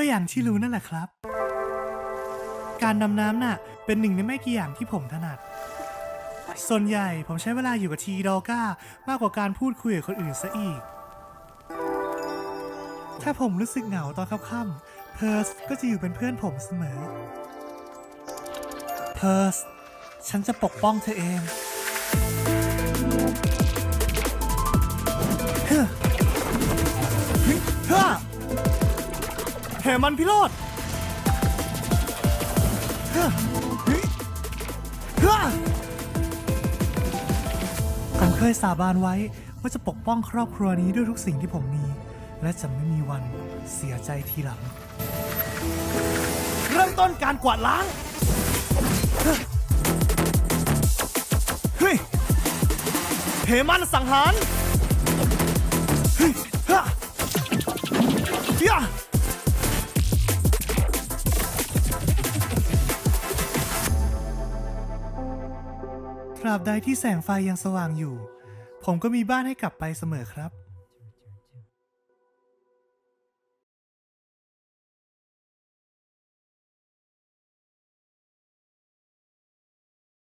ก็อย่างที่รู้นั่นแหละครับ การดำน้ำน่ะ เป็นหนึ่งในไม่กี่อย่างที่ผมถนัด ส่วนใหญ่ผมใช้เวลาอยู่กับทีดอก้ามากกว่าการพูดคุยกับคนอื่นซะอีก ถ้าผมรู้สึกเหงาตอนค่ำๆเพิร์สก็จะอยู่เป็นเพื่อนผมเสมอ เพิร์สฉันจะปกป้องเธอเอง มันพิโรธเฮ้อเฮ้ยเฮ้อผมเคยสาบานไว้ว่าจะปกป้องครอบครัวนี้ด้วยทุกสิ่งที่ผมมี และจะไม่มีวันเสียใจทีหลัง เริ่มต้นการกวาดล้าง เฮ้ยเหมันสังหาร ตราบใดที่แสงไฟยังสว่างอยู่ ผมก็มีบ้านให้กลับไปเสมอครับ